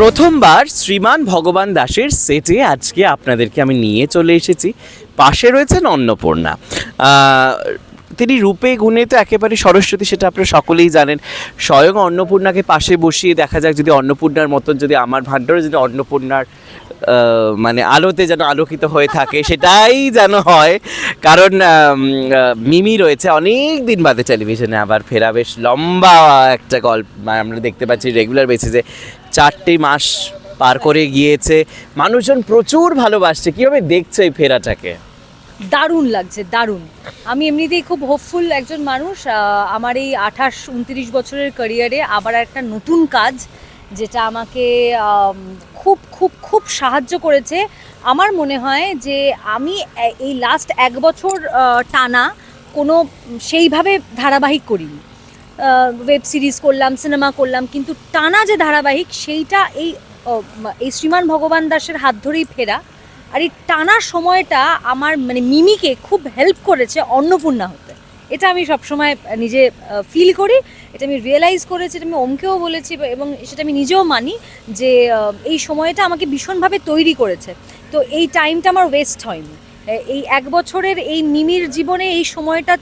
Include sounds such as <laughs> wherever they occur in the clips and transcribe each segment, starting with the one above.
প্রথমবার শ্রীমান ভগবান দাসের সেটে আজকে আপনাদেরকে আমি নিয়ে চলে এসেছি। পাশে রয়েছেন অন্নপূর্ণা। তিনি রূপে গুণে তো একেবারে সরস্বতী সেটা আপনারা সকলেই জানেন। স্বয়ং অন্নপূর্ণাকে পাশে বসিয়ে দেখা যাক যদি অন্নপূর্ণার মতন যদি আমার ভাণ্ডারে যদি অন্নপূর্ণার মানে আলোতে যেন আলোকিত হয়ে থাকে সেটাই যেন হয়। কারণ মিমি রয়েছে অনেক দিন বাদে টেলিভিশনে আবার ফেরা। বেশ লম্বা একটা গল্প মানে আমরা দেখতে পাচ্ছি রেগুলার বেসিসে চারটি মাস পার করে গিয়েছে। মানুষজন প্রচুর ভালোবাসছে। কীভাবে দেখছে এই ফেরাটাকে? দারুণ লাগছে দারুণ। আমি এমনিতেই খুব হোপফুল একজন মানুষ। আমার এই আঠাশ উনত্রিশ বছরের ক্যারিয়ারে আবার একটা নতুন কাজ যেটা আমাকে আম, খুব খুব খুব সাহায্য করেছে। আমার মনে হয় যে আমি এই লাস্ট এক বছর টানা কোনো সেইভাবে ধারাবাহিক করিনি। ওয়েব সিরিজ করলাম সিনেমা করলাম, কিন্তু টানা যে ধারাবাহিক সেইটা এই এই শ্রীমান ভগবান দাসের হাত ধরেই ফেরা। আর এই টানা সময়টা আমার মানে মিমিকে খুব হেল্প করেছে অন্নপূর্ণা হতে। এটা আমি সবসময় নিজে ফিল করি এটা আমি রিয়েলাইজ করেছি এটা আমি ওমকেও বলেছি এবং সেটা আমি নিজেও মানি যে এই সময়টা আমাকে ভীষণভাবে তৈরি করেছে। তো এই টাইমটা আমার ওয়েস্ট হয়নি। এই এক বছরের এই মিমির জীবনে এই সময়টা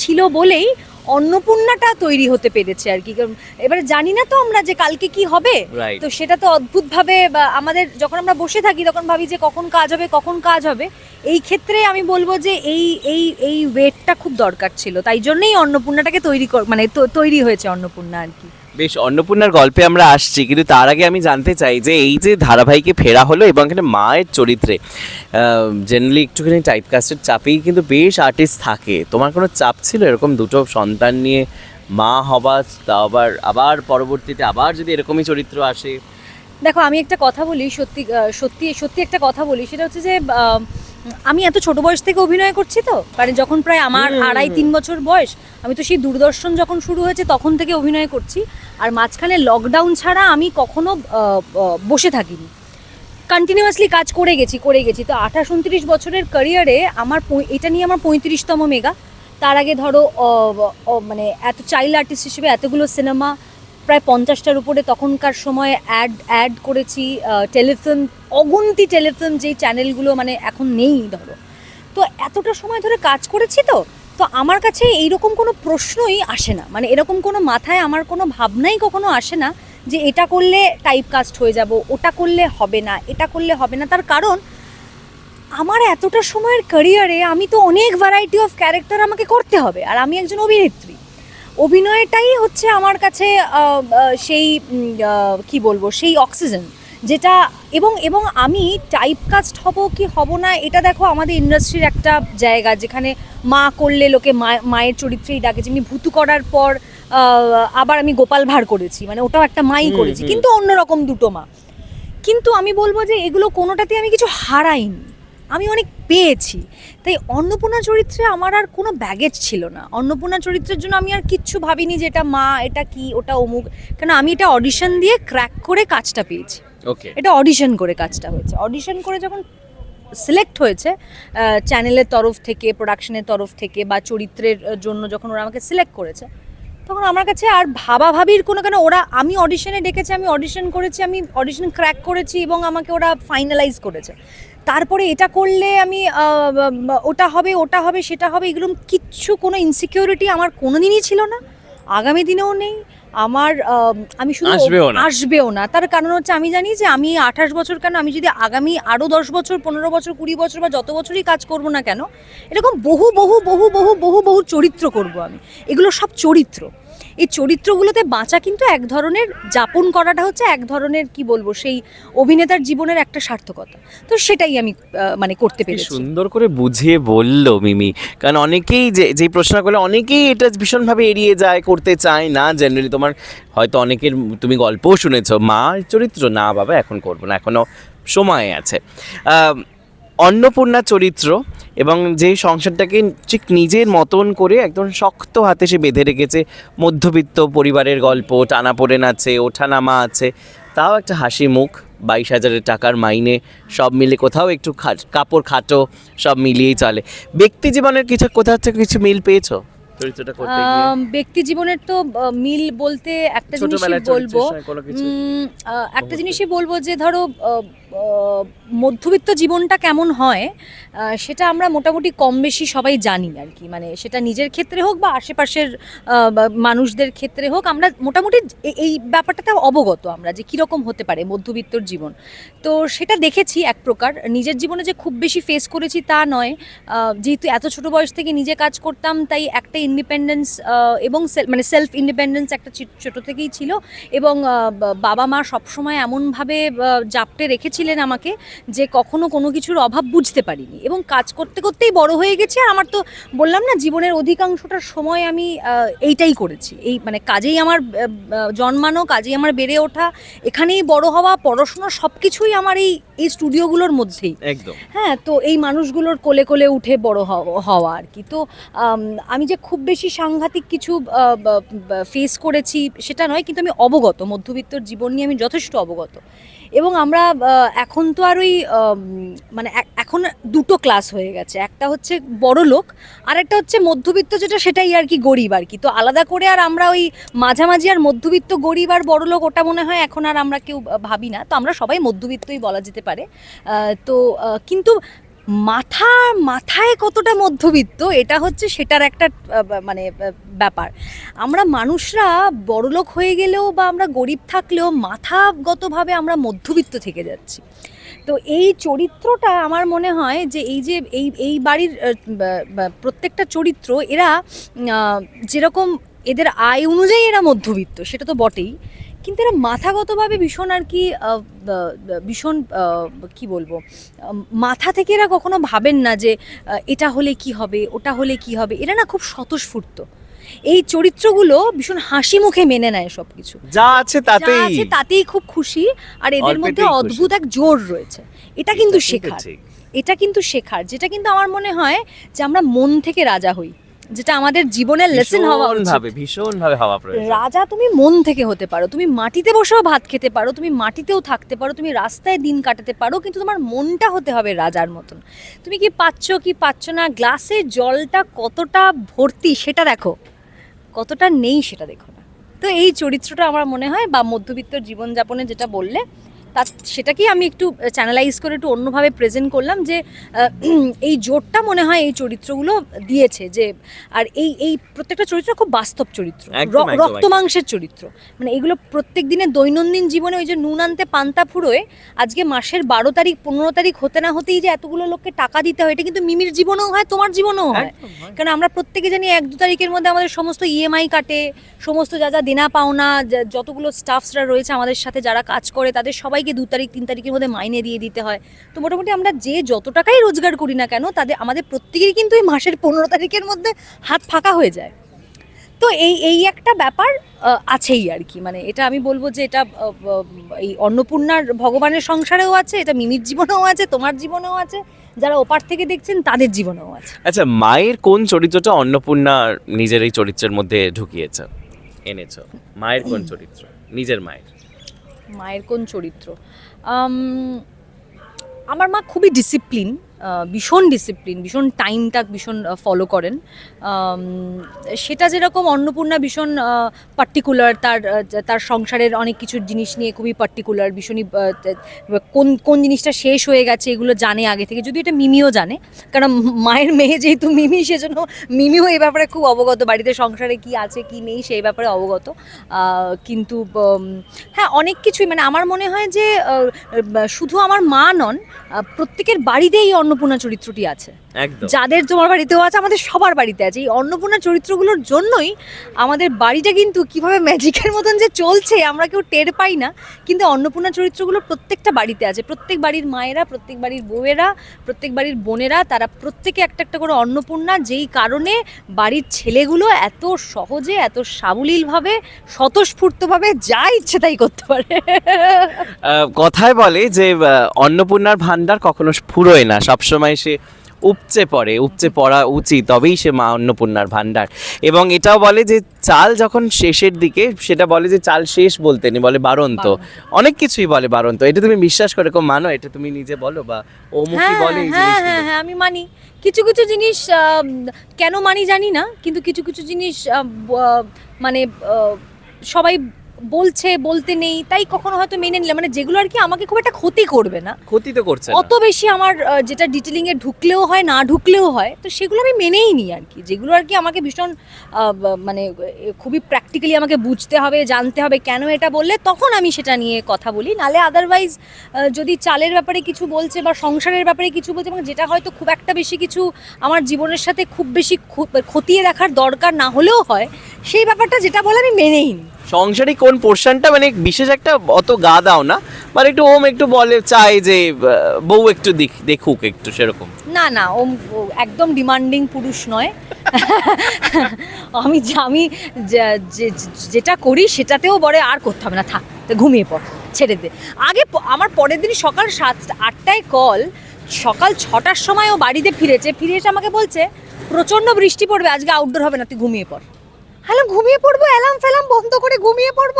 ছিল বলেই অন্নপূর্ণাটা তৈরি হতে পেরেছে আর কি। কারণ এবারে জানি না তো আমরা যে কালকে কি হবে। তো সেটা তো অদ্ভুতভাবে বা আমাদের যখন আমরা বসে থাকি তখন ভাবি যে কখন কাজ হবে কখন কাজ হবে। এই ক্ষেত্রে আমি বলব যে এই এই এই ওয়েটটা খুব দরকার ছিল। তাই জন্যই অন্নপূর্ণাটাকে তৈরি কর মানে তো- তৈরি হয়েছে অন্নপূর্ণা আর কি। বেশ অন্নপূর্ণার গল্পে আমরা আসছি কিন্তু তার আগে আমি জানতে চাই যে এই যে ধারাবাহিকে ফেরা হলো এবং এখানে মায়ের চরিত্রে জেনারেলি একটুখানি টাইপকাস্টের চাপেই কিন্তু বেশ আর্টিস্ট থাকে। তোমার কোনো চাপ ছিল এরকম দুটো সন্তান নিয়ে মা হবা তা আবার আবার পরবর্তীতে আবার যদি এরকমই চরিত্র আসে? দেখো আমি একটা কথা বলি সত্যি সত্যি সত্যি একটা কথা বলি সেটা হচ্ছে যে আমি এত ছোট বয়স থেকে অভিনয় করছি তো মানে যখন প্রায় আমার আড়াই তিন বছর বয়স আমি তো সেই দূরদর্শন যখন শুরু হয়েছে তখন থেকে অভিনয় করছি। আর মাঝখানে লকডাউন ছাড়া আমি কখনো বসে থাকিনি। কন্টিনিউয়াসলি কাজ করে গেছি করে গেছি। তো আঠাশ উনত্রিশ বছরের ক্যারিয়ারে আমার এটা নিয়ে আমার পঁয়ত্রিশতম মেগা তার আগে ধরো মানে এত চাইল্ড আর্টিস্ট হিসেবে এতগুলো সিনেমা প্রায় পঞ্চাশটার উপরে তখনকার সময় অ্যাড অ্যাড করেছি টেলিফিল্ম অগুন্তি টেলিফিল্ম যেই চ্যানেলগুলো মানে এখন নেই, ধরো। তো এতটা সময় ধরে কাজ করেছি তো তো আমার কাছে এইরকম কোনো প্রশ্নই আসে না। মানে এরকম কোনো মাথায় আমার কোনো ভাবনাই কখনো আসে না যে এটা করলে টাইপ কাস্ট হয়ে যাব, ওটা করলে হবে না, এটা করলে হবে না। তার কারণ, আমার এতটা সময়ের ক্যারিয়ারে আমি তো অনেক ভ্যারাইটি অফ ক্যারেক্টার আমাকে করতে হবে। আর আমি একজন অভিনেত্রী। অভিনয়টাই হচ্ছে আমার কাছে সেই কি বলব, সেই অক্সিজেন যেটা এবং এবং আমি টাইপ কাস্ট হব কি হব না এটা দেখো আমাদের ইন্ডাস্ট্রির একটা জায়গা যেখানে মা করলে লোকে মা- মায়ের চরিত্রেই ডাকে যেমনি ভূতু করার পর আবার আমি গোপাল ভাঁড় করেছি মানে ওটাও একটা মাই করেছি কিন্তু অন্যরকম দুটো মা। কিন্তু আমি বলব যে এগুলো কোনোটাতে আমি কিছু হারাইনি আমি অনেক পেয়েছি। তাই অন্নপূর্ণা চরিত্রে আমার আর কোনো ব্যাগেজ ছিল না। অন্নপূর্ণা চরিত্রের জন্য আমি আর কিচ্ছু ভাবিনি যে এটা মা এটা কি ওটা অমুক। কেন আমি এটা অডিশন দিয়ে ক্র্যাক করে কাজটা পেয়েছি। ওকে এটা অডিশন করে কাজটা হয়েছে। অডিশন করে যখন সিলেক্ট হয়েছে চ্যানেলের তরফ থেকে প্রোডাকশনের তরফ থেকে বা চরিত্রের জন্য যখন ওরা আমাকে সিলেক্ট করেছে, তখন আমার কাছে আর ভাবা ভাবির কোনো কেন, ওরা আমি অডিশনে ডেকেছি, আমি অডিশন করেছি, আমি অডিশন ক্র্যাক করেছি এবং আমাকে ওরা ফাইনালাইজ করেছে। তারপরে এটা করলে আমি ওটা হবে ওটা হবে, সেটা হবে, এগুলো কিচ্ছু কোনো ইনসিকিউরিটি আমার কোনোদিনই ছিল না। আগামী দিনেও নেই। আমার আহ, আমি শুধু আসবেও না। আসবেও না। তার কারণ হচ্ছে আমি জানি যে আমি আঠাশ বছর কেন আমি যদি আগামী আরও দশ বছর পনেরো বছর কুড়ি বছর বা যত বছরই কাজ করব না কেন এরকম বহু বহু বহু বহু বহু বহু চরিত্র করব আমি। এগুলো সব চরিত্র। এই চরিত্রগুলোতে বাঁচা কিন্তু এক ধরনের যাপন করাটা হচ্ছে এক ধরনের কি বলব সেই অভিনেতার জীবনের একটা সার্থকতা। তো সেটাই আমি মানে করতে পেরেছি। সুন্দর করে বুঝিয়ে বলল মিমি। কারণ অনেকেই যে যেই প্রশ্ন করলে অনেকেই এটা ভীষণভাবে এড়িয়ে যায় করতে চায় না জেনারেলি তোমার হয়তো অনেকের তুমি গল্পও শুনেছো মা চরিত্র না বাবা এখন করব না এখনও সময় আছে। অন্নপূর্ণা চরিত্র এবং যে সংসারটাকে ঠিক নিজের মতন করে একদম শক্ত হাতে সে বেঁধে রেখেছে। মধ্যবিত্ত পরিবারের গল্প টানাপোড়েন আছে ওঠানামা আছে। তাও একটা হাসি মুখ বাইশ হাজারের টাকার মাইনে সব মিলে কোথাও একটু কাপড় খাটো সব মিলিয়েই চলে। ব্যক্তি জীবনের কিছু কোথাও থেকে কিছু মিল পেয়েছ? চরিত্রটা করতে ব্যক্তি জীবনের তো মিল বলতে একটা জিনিসই বলব। একটা জিনিসই বলব যে ধরো মধ্যবিত্ত জীবনটা কেমন হয় সেটা আমরা মোটামুটি কম বেশি সবাই জানি আর কি। মানে সেটা নিজের ক্ষেত্রে হোক বা আশেপাশের মানুষদের ক্ষেত্রে হোক, আমরা মোটামুটি এই ব্যাপারটাতে অবগত আমরা যে কীরকম হতে পারে মধ্যবিত্তর জীবন। তো সেটা দেখেছি এক প্রকার, নিজের জীবনে যে খুব বেশি ফেস করেছি তা নয়। যেহেতু এত ছোট বয়স থেকে নিজে কাজ করতাম, তাই একটা ইন্ডিপেন্ডেন্স এবং মানে সেলফ ইন্ডিপেন্ডেন্স একটা ছোট থেকেই ছিল। এবং বাবা মা সবসময় এমনভাবে জাপটে জাপটে রেখেছিলেন আমাকে যে কখনো কোনো কিছুর অভাব বুঝতে পারিনি এবং কাজ করতে করতেই বড় হয়ে গেছি আর আমার তো বললাম না জীবনের অধিকাংশটার সময় আমি এইটাই করেছি। এই মানে কাজেই আমার জন্মানো কাজেই আমার বেড়ে ওঠা এখানেই বড় হওয়া পড়াশোনা সব কিছুই আমার এই এই স্টুডিওগুলোর মধ্যেই। একদম। হ্যাঁ তো এই মানুষগুলোর কোলে কোলে উঠে বড় হওয়া- হওয়া আর কি। তো আমি যে খুব বেশি সাংঘাতিক কিছু ফেস করেছি সেটা নয় কিন্তু আমি অবগত মধ্যবিত্তর জীবন নিয়ে আমি যথেষ্ট অবগত। এবং আমরা এখন তো আর ওই মানে এখন দুটো ক্লাস হয়ে গেছে। একটা হচ্ছে বড় লোক, আর একটা হচ্ছে মধ্যবিত্ত, যেটা সেটাই আর কি গরিব আর কি। তো আলাদা করে আর আমরা ওই মাঝামাঝি আর মধ্যবিত্ত গরিব আর বড় লোক, ওটা মনে হয় এখন আর আমরা কেউ ভাবি না। তো আমরা সবাই মধ্যবিত্তই বলা যেতে পারে। তো কিন্তু মাথা, মাথায় কতটা মধ্যবিত্ত, এটা হচ্ছে সেটার একটা মানে ব্যাপার। আমরা মানুষরা বড়লোক হয়ে গেলেও বা আমরা গরিব থাকলেও মাথাগতভাবে আমরা মধ্যবিত্ত থেকে যাচ্ছি। তো এই চরিত্রটা আমার মনে হয় যে এই যে, এই এই বাড়ির প্রত্যেকটা চরিত্র, এরা যেরকম এদের আয় অনুযায়ী এরা মধ্যবিত্ত, সেটা তো বটেই। কিন্তু এরা মাথাগতভাবে ভীষণ আর কি ভীষণ কি বলব মাথা থেকে এরা কখনো ভাবেন না যে এটা হলে কি হবে ওটা হলে কি হবে এরা না খুব স্বতঃস্ফূর্ত। এই চরিত্রগুলো ভীষণ হাসি মুখে মেনে নেয় সবকিছু। যা আছে তাতেই। আছে তাতেই খুব খুশি আর এদের মধ্যে অদ্ভুত এক জোর রয়েছে। এটা কিন্তু শেখার। এটা কিন্তু শেখার। যেটা কিন্তু আমার মনে হয় যে আমরা মন থেকে রাজা হই। যেটা আমাদের জীবনের লেসন হওয়া ভাবে ভীষণ ভাবে হওয়া প্রয়োজন। রাজা তুমি মন থেকে হতে পারো তুমি মাটিতে বসেও ভাত খেতে পারো তুমি মাটিতেও থাকতে পারো তুমি রাস্তায় দিন কাটাতে পারো কিন্তু তোমার মনটা হতে হবে রাজার মতন। তুমি কি পাচ্ছ কি পাচ্ছ না গ্লাসে জলটা কতটা ভর্তি সেটা দেখো। কতটা নেই সেটা দেখো না। তো এই চরিত্রটা আমার মনে হয় বা মধ্যবিত্ত জীবনযাপনে যেটা বললে তা সেটাকেই আমি একটু চ্যানেলাইজ করে একটু অন্যভাবে প্রেজেন্ট করলাম যে <clears throat> এই জোরটা মনে হয় এই চরিত্রগুলো দিয়েছে যে আর এই এই প্রত্যেকটা চরিত্র খুব বাস্তব চরিত্র। রক্ত মাংসের চরিত্র। মানে এগুলো প্রত্যেক দিনের দৈনন্দিন জীবনে ওই যে নুন আনতে পান্তা ফুরোয় আজকে মাসের বারো তারিখ পনেরো তারিখ হতে না হতেই যে এতগুলো লোককে টাকা দিতে হয় এটা কিন্তু মিমির জীবনেও হয় তোমার জীবনেও হয়। কারণ আমরা প্রত্যেকে জানি এক দু তারিখের মধ্যে আমাদের সমস্ত ইএমআই কাটে সমস্ত যা যা দেনা পাওনা যতগুলো স্টাফসরা রয়েছে আমাদের সাথে যারা কাজ করে তাদের সবাইকে দু তারিখ তিন তারিখের মধ্যে মাইনে দিয়ে দিতে হয়। তো মোটামুটি আমরা যে যত টাকাই রোজগার করি না কেন তাদের আমাদের প্রত্যেকেই কিন্তু এই মাসের পনেরো তারিখের মধ্যে হাত ফাঁকা হয়ে যায়। তো এই এই একটা ব্যাপার আছেই আর কি। মানে এটা আমি বলব যে এটা এই অন্নপূর্ণার ভগবানের সংসারেও আছে এটা মিমির জীবনেও আছে তোমার জীবনেও আছে যারা ওপার থেকে দেখছেন তাদের জীবনেও আছে। আচ্ছা মায়ের কোন চরিত্রটা অন্নপূর্ণা নিজের এই চরিত্রের মধ্যে ঢুকিয়েছে এনেছ? মায়ের কোন চরিত্র? নিজের মায়ের। মায়ের কোন চরিত্র? আমার মা খুবই ডিসিপ্লিন ভীষণ ডিসিপ্লিন ভীষণ টাইমটা ভীষণ ফলো করেন। সেটা যেরকম অন্নপূর্ণা ভীষণ পার্টিকুলার তার তার সংসারের অনেক কিছু জিনিস নিয়ে খুবই পার্টিকুলার ভীষণই কোন কোন জিনিসটা শেষ হয়ে গেছে এগুলো জানে আগে থেকে। যদি এটা মিমিও জানে, কারণ মায়ের মেয়ে যেহেতু মিমি, সেজন্য মিমিও এই ব্যাপারে খুব অবগত। বাড়িতে সংসারে কি আছে, কি নেই সেই ব্যাপারে অবগত। কিন্তু হ্যাঁ অনেক কিছুই মানে আমার মনে হয় যে শুধু আমার মা নন প্রত্যেকের বাড়িতেই অন্নপূর্ণা চরিত্রটি আছে। যাদের তোমার বাড়িতেও আছে আমাদের সবার বাড়িতে আছে। এই অন্নপূর্ণা চরিত্রগুলোর জন্যই আমাদের বাড়িটা কিন্তু কীভাবে ম্যাজিকের মতন যে চলছে আমরা কেউ টের পাই না। কিন্তু অন্নপূর্ণা চরিত্রগুলো প্রত্যেকটা বাড়িতে আছে। প্রত্যেক বাড়ির মায়েরা প্রত্যেক বাড়ির বউয়েরা প্রত্যেক বাড়ির বোনেরা তারা প্রত্যেকে একটা একটা করে অন্নপূর্ণা। যেই কারণে বাড়ির ছেলেগুলো এত সহজে এত সাবলীলভাবে স্বতঃস্ফূর্তভাবে যা ইচ্ছে তাই করতে পারে। কথায় বলে যে অন্নপূর্ণার ভান্ডার কখনো ফুরোয় না। সবসময় সে উপচে পড়ে উপচে পড়া উচিত তবেই সে মা অন্নপূর্ণার ভাণ্ডার। এবং এটাও বলে যে চাল যখন শেষের দিকে সেটা বলে যে চাল শেষ বলতে নেই বলে বারন্ত। অনেক কিছুই বলে বারন্ত। এটা তুমি বিশ্বাস করে কো মানো এটা তুমি নিজে বলো বা ও মুখী হ্যাঁ বলে এই হ্যাঁ জিনিসগুলো? হ্যাঁ হ্যাঁ আমি মানি। কিছু কিছু জিনিস কেন মানি জানি না কিন্তু কিছু কিছু জিনিস ব- মানে আহ, সবাই বলছে বলতে নেই তাই কখনো হয়তো মেনে নিলাম মানে যেগুলো আর কি আমাকে খুব একটা ক্ষতি করবে না। ক্ষতি তো করছে অত বেশি আমার যেটা ডিটেলিং এ ঢুকলেও হয় না ঢুকলেও হয় তো সেগুলো আমি মেনেই নিই আর কি। যেগুলো আর কি আমাকে ভীষণ মানে খুবই প্র্যাকটিক্যালি আমাকে বুঝতে হবে জানতে হবে কেন এটা বললে তখন আমি সেটা নিয়ে কথা বলি। নালে আদারওয়াইজ যদি চালের ব্যাপারে কিছু বলছে বা সংসারের ব্যাপারে কিছু বলছে এবং যেটা হয়তো খুব একটা বেশি কিছু আমার জীবনের সাথে খুব বেশি খতিয়ে রাখার দরকার না হলেও হয় সেই ব্যাপারটা যেটা বলে আমি মেনেই নিই সংসারে কোন পোর্শনটা? মানে বিশেষ একটা অত গা দাও না। মানে একটু ওম একটু বলে চাই যে বউ একটু দেখ- দেখুক একটু সেরকম। না না ওম একদম ডিমান্ডিং পুরুষ নয়। আমি যা- আমি যেটা করি সেটাতেও বলে আর করতে হবে না থাক তো ঘুমিয়ে পড় ছেড়ে দে। আগে আমার পরের দিন সকাল সাত আটটায় কল সকাল ছটার সময় ও বাড়িতে ফিরেছে। ফিরে এসে আমাকে বলছে প্রচণ্ড বৃষ্টি পড়বে আজকে আউটডোর হবে না তুই ঘুমিয়ে পড়। হ্যালো, ঘুমিয়ে পড়ব? অ্যালার্ম ফ্যালার্ম বন্ধ করে ঘুমিয়ে পড়ব?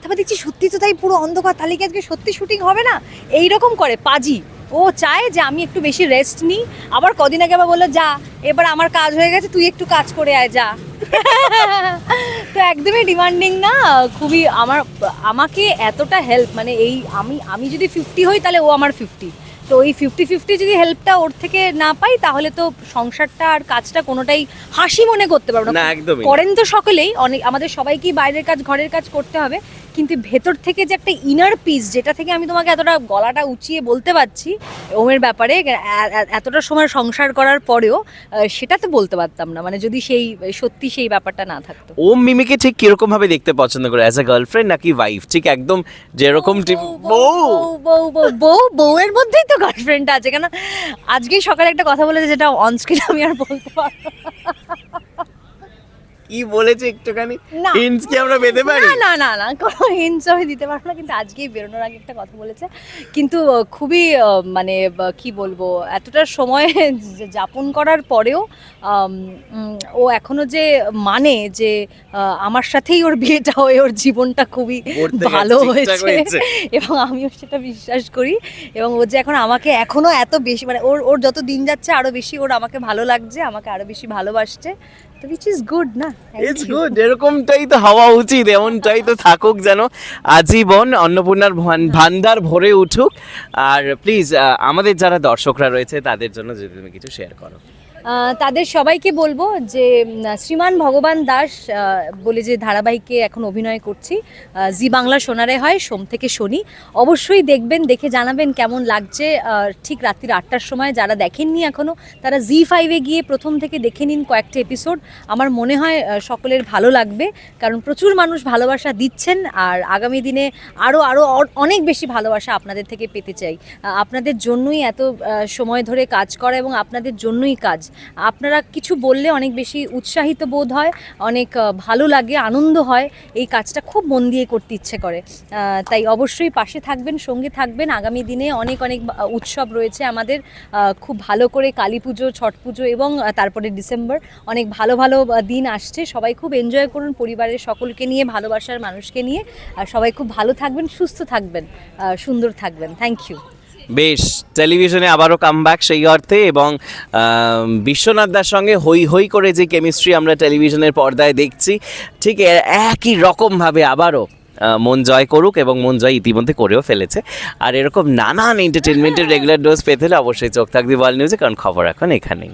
তারপর দেখছি সত্যি তো তাই পুরো অন্ধকার। তাহলে কি আজকে সত্যি শুটিং হবে না? এই রকম করে, পাজি। ও চায় যে আমি একটু বেশি রেস্ট নিই। আবার কদিন আগে আবার বলল, যা, এবার আমার কাজ হয়ে গেছে, তুই একটু কাজ করে আয়, যা। <laughs> তো একদমই ডিমান্ডিং না। খুবই আমার, আমাকে এতটা হেল্প মানে এই আমি আমি যদি ফিফটি হই, তাহলে ও আমার ফিফটি তো এই ফিফটি ফিফটি যদি হেল্পটা ওর থেকে না পাই তাহলে তো সংসারটা আর কাজটা কোনোটাই হাসি মনে করতে পারব না, একদম। করেন তো সকলেই অনেক আমাদের সবাইকেই বাইরের কাজ ঘরের কাজ করতে হবে কিন্তু ভেতর থেকে যে একটা ইনার পিস যেটা থেকে আমি তোমাকে এতটা গলাটা উঁচিয়ে বলতে পারছি ওমের ব্যাপারে এতটা সময় সংসার করার পরেও সেটা তো বলতে পারতাম না। মানে যদি সেই সত্যি সেই ব্যাপারটা না থাকতো। ওম মিমিকে ঠিক কীরকম ভাবে দেখতে পছন্দ করে? অ্যাজ এ গার্লফ্রেন্ড নাকি ওয়াইফ ঠিক একদম যেরকম বউ বউ বউ বউ! বউয়ের মধ্যেই তো গার্লফ্রেন্ড আছে। কেন? আজকেই সকালে একটা কথা বলেছে যেটা অনস্ক্রিন আমি আর বলতে পারব। কি বলেছে একটুখানি? না। হিন্টস কি আমরা পেতে পারি? না না না কোনো হিন্টস আমি দিতে পারব না কিন্তু আজকেই বেরোনোর আগে একটা কথা বলেছে। কিন্তু খুবই মানে কি বলব এতটা সময় যাপন করার পরেও ও এখনও যে মানে যে আমার সাথেই ওর বিয়েটা হয়ে ওর জীবনটা খুবই ভালো হয়েছে। এবং আমিও সেটা বিশ্বাস করি। এবং ও যে এখন আমাকে এখনও এত বেশি মানে ওর ওর যত দিন যাচ্ছে আরও বেশি ওর আমাকে ভালো লাগছে আমাকে আরও বেশি ভালোবাসছে। তো উইচ ইজ না ইটস গুড এরকমটাই তো হওয়া উচিত এমনটাই তো থাকুক যেন আজীবন অন্নপূর্ণার ভান- ভান্ডার ভরে উঠুক। আর প্লিজ আমাদের যারা দর্শকরা রয়েছে তাদের জন্য যদি তুমি কিছু শেয়ার করো। তাদের সবাইকে বলব যে শ্রীমান ভগবান দাস বলে যে ধারাবাহিকে এখন অভিনয় করছি জি বাংলা সোনারে হয়, সোম থেকে শনি। অবশ্যই দেখবেন, দেখে জানাবেন কেমন লাগছে। ঠিক রাত্রির আটটার সময় যারা দেখেননি এখনও তারা জি ফাইভে গিয়ে প্রথম থেকে দেখে নিন কয়েকটা এপিসোড আমার মনে হয় সকলের ভালো লাগবে, কারণ প্রচুর মানুষ ভালোবাসা দিচ্ছেন, আর আগামী দিনে আরও আরও অনেক বেশি ভালোবাসা আপনাদের থেকে পেতে চাই। আপনাদের জন্যই এত সময় ধরে কাজ করা এবং আপনাদের জন্যই কাজ। আপনারা কিছু বললে অনেক বেশি উৎসাহিত বোধ হয়, অনেক ভালো লাগে, আনন্দ হয়, এই কাজটা খুব মন দিয়ে করতে ইচ্ছে করে। তাই অবশ্যই পাশে থাকবেন, সঙ্গে থাকবেন। আগামী দিনে অনেক অনেক উৎসব রয়েছে আমাদের খুব ভালো করে কালী পুজো, ছট পুজো এবং তারপরে ডিসেম্বর। অনেক ভালো ভালো দিন আসছে। সবাই খুব এনজয় করুন পরিবারের সকলকে নিয়ে, ভালোবাসার মানুষকে নিয়ে। আর সবাই খুব ভালো থাকবেন, সুস্থ থাকবেন সুন্দর থাকবেন। থ্যাংক ইউ বেশ, টেলিভিশনে আবারও কামব্যাক সেই অর্থে এবং বিশ্বনাথ দার সঙ্গে হই হই করে যে কেমিস্ট্রি আমরা টেলিভিশনের পর্দায় দেখছি, ঠিক একই রকমভাবে আবারও মন জয় করুক এবং মন জয় ইতিমধ্যে করেও ফেলেছে। আর এরকম নানান এন্টারটেনমেন্টের রেগুলার ডোজ পেতে হলে অবশ্যই চোখ থাকবে বল নিউজে কারণ খবর এখন এখানেই।